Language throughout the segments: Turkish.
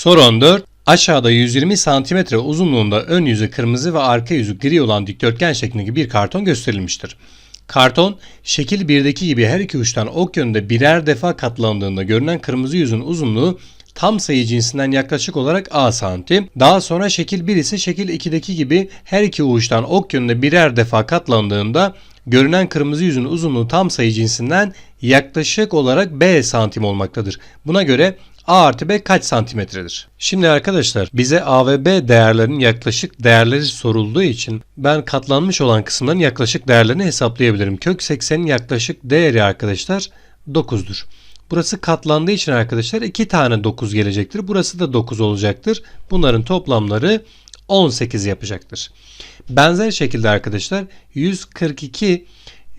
Soru 14. Aşağıda 120 cm uzunluğunda ön yüzü kırmızı ve arka yüzü gri olan dikdörtgen şeklindeki bir karton gösterilmiştir. Karton, şekil 1'deki gibi her iki uçtan ok yönünde birer defa katlandığında görünen kırmızı yüzün uzunluğu tam sayı cinsinden yaklaşık olarak a santim. Daha sonra şekil 1 ise şekil 2'deki gibi her iki uçtan ok yönünde birer defa katlandığında görünen kırmızı yüzün uzunluğu tam sayı cinsinden yaklaşık olarak b santim olmaktadır. Buna göre A artı B kaç santimetredir? Şimdi arkadaşlar bize A ve B değerlerinin yaklaşık değerleri sorulduğu için ben katlanmış olan kısımların yaklaşık değerlerini hesaplayabilirim. Kök 80'in yaklaşık değeri arkadaşlar 9'dur. Burası katlandığı için arkadaşlar 2 tane 9 gelecektir. Burası da 9 olacaktır. Bunların toplamları 18 yapacaktır. Benzer şekilde arkadaşlar 142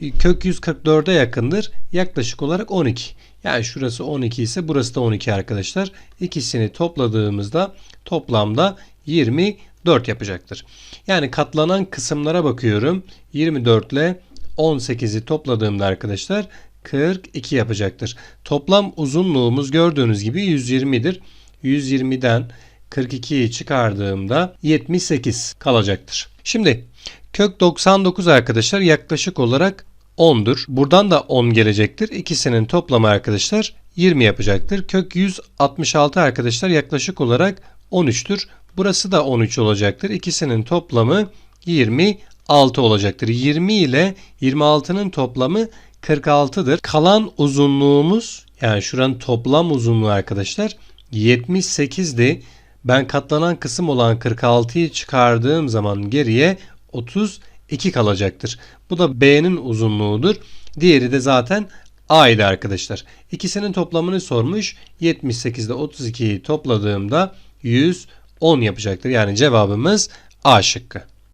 kök 144'e yakındır. Yaklaşık olarak 12. Yani şurası 12 ise burası da 12 arkadaşlar. İkisini topladığımızda toplamda 24 yapacaktır. Yani katlanan kısımlara bakıyorum. 24 ile 18'i topladığımda arkadaşlar 42 yapacaktır. Toplam uzunluğumuz gördüğünüz gibi 120'dir. 120'den 42'yi çıkardığımda 78 kalacaktır. Şimdi kök 99 arkadaşlar yaklaşık olarak 10'dur. Buradan da 10 gelecektir. İkisinin toplamı arkadaşlar 20 yapacaktır. Kök 166 arkadaşlar yaklaşık olarak 13'tür. Burası da 13 olacaktır. İkisinin toplamı 26 olacaktır. 20 ile 26'nın toplamı 46'dır. Kalan uzunluğumuz yani şuranın toplam uzunluğu arkadaşlar 78'di. Ben katlanan kısım olan 46'yı çıkardığım zaman geriye 32 kalacaktır. Bu da B'nin uzunluğudur. Diğeri de zaten A'ydı arkadaşlar. İkisinin toplamını sormuş. 78 ile 32'yi topladığımda 110 yapacaktır. Yani cevabımız A şıkkı.